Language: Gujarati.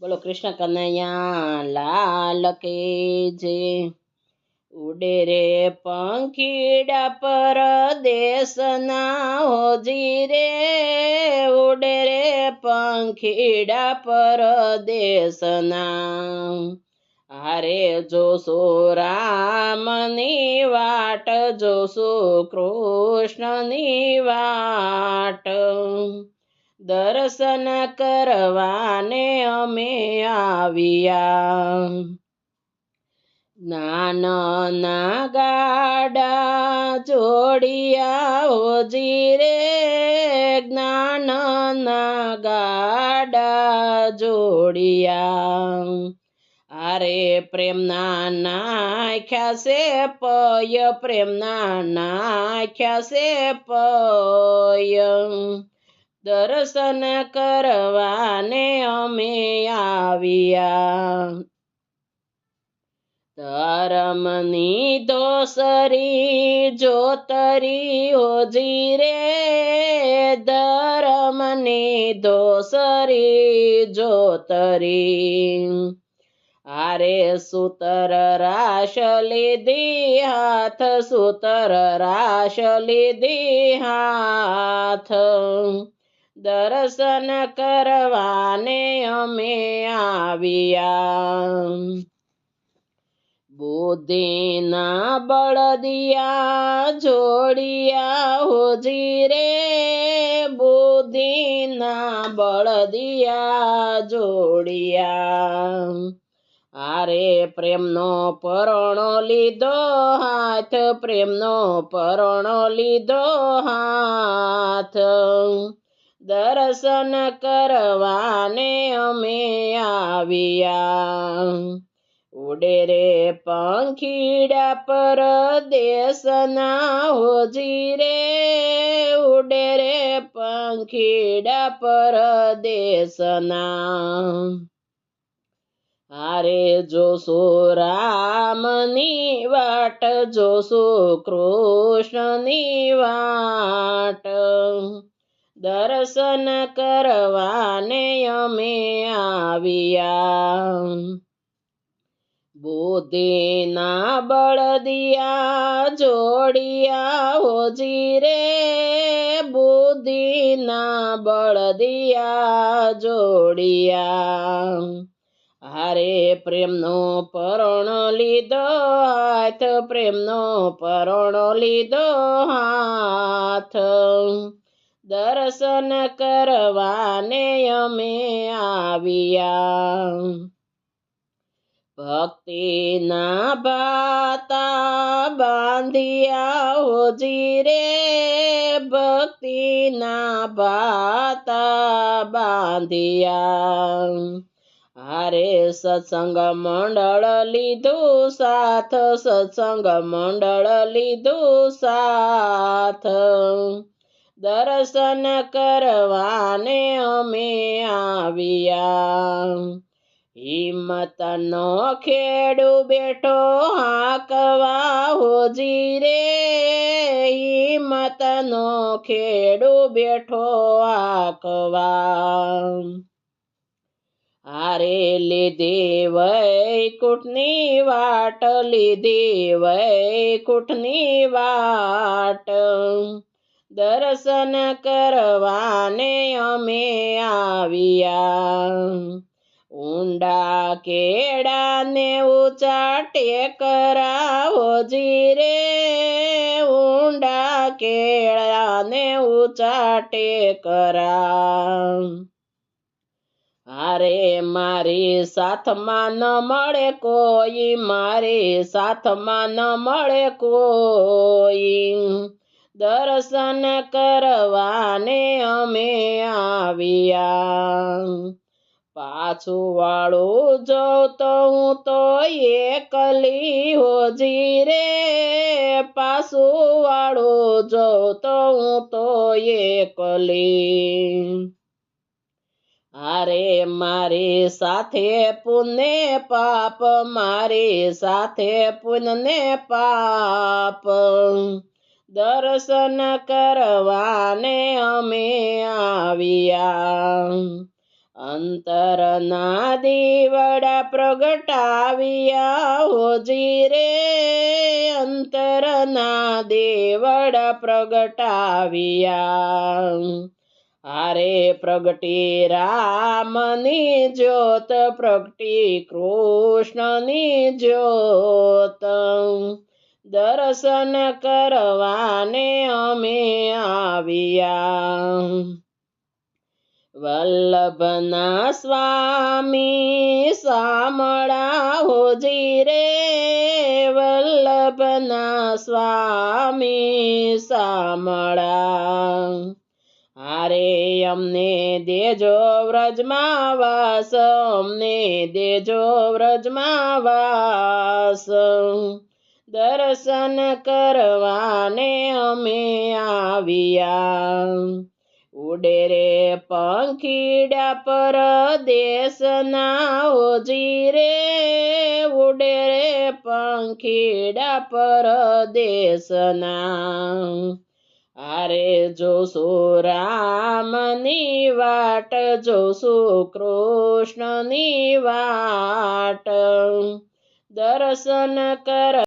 બોલો, કૃષ્ણ કનૈયા, લાલ કે જે ઉડે રે પંખીડા પર દેશના હોજી રે. ઉડે રે પંખીડા પર દેશના હારે જોશો રામની વાટ, જોશો કૃષ્ણની વાટ. દર્શન કરવાને અમે આવ્યા. જ્ઞાનના ગાડા જોડિયા હોજી રે. જ્ઞાનના ગાડા જોડિયા. અરે પ્રેમના નાખ્યા છે પય, પ્રેમના નાખ્યા છે પય. દર્શન કરવાને અમે આવ્યા. ધરમની દોસરી જોતરી હોજી રે, ધરમની દોસરી જોતરી આરે સુતર રાશ લીધી, હાથ સુતર રાશ લીધી, હાથ દર્શન કરવાને અમે આવ્યા. બુદ્ધિના બળદિયા જોડિયા હોજી રે. બુદ્ધિના બળદિયા જોડિયા. આરે પ્રેમનો પરણો લીધો, હાથ પ્રેમનો પરણો લીધો, હાથ. દર્શન કરવાને અમે આવ્યા. ઉડે રે પંખીડા પર દેશના હોજી રે. ઉડે રે પંખીડા પર દેશના હારે જોશો રામની વાટ, જોશો કૃષ્ણની વાટ. દર્શન કરવાને અમે આવ્યા. બુદ્ધિના બળદિયા જોડિયા હોજી રે. બુદ્ધિના બળદિયા જોડિયા. હારે પ્રેમનો પરણ લીધો, હાથ પ્રેમનો પરણ લીધો, હાથ. દર્શન કરવાને અમે આવ્યા. ભક્તિના ભાતા બાંધિયા હોજી રે, ભક્તિના ભાતા બાંધિયા. હારે સત્સંગ મંડળ લીધું સાથ, સત્સંગ મંડળ લીધું સાથ. દર્શન કરવાને અમે આવ્યા. હિંમત નો ખેડુ બેઠો હાકવા હોજી રે. હિંમત નો ખેડુ બેઠો હાકવા. હારે લીધી વૈકુટની વાટ, લીધી વૈકુટની વાટ. દર્શન કરવાને અમે આવ્યા. ઊંડા કેળાને ઊંચા ટેકરા જીરે. ઊંડા કેળાને ઊંચા ટેકરા અરે મારી સાથમાં ન મળે કોઈ, મારી સાથમાં ન મળે કોઈ. દર્શન કરવાને અમે આવ્યા. પાછું વાળું જોઉં તો હું તો એકલી હોજી રે. પાછું વાળું જોઉં તો હું તો એકલી. અરે મારી સાથે પુને પાપ, મારી સાથે પુનને પાપ. દર્શન કરવાને અમે આવ્યા. અંતરના દીવડા પ્રગટાવ્યા. હોજી રે અંતરના દેવડા પ્રગટાવ્યા. હારે પ્રગટી રામની જ્યોત, પ્રગટી કૃષ્ણની જ્યોત. દર્શન કરવાને અમે આવ્યા. વલ્લભના સ્વામી સામળાઓ હોજી રે. વલ્લભના સ્વામી સામળા હારે અમને દેજો વ્રજમાં વાસ, અમને દેજો વ્રજમાં વાસ. દર્શન કરવાને અમે આવ્યા. ઉડે રે પંખીડા પર દેશના ઓજી રે ઉડે પંખીડા પર દેશના અરે જોશો રામની વાટ, જોશો કૃષ્ણની વાટ. દર્શન કર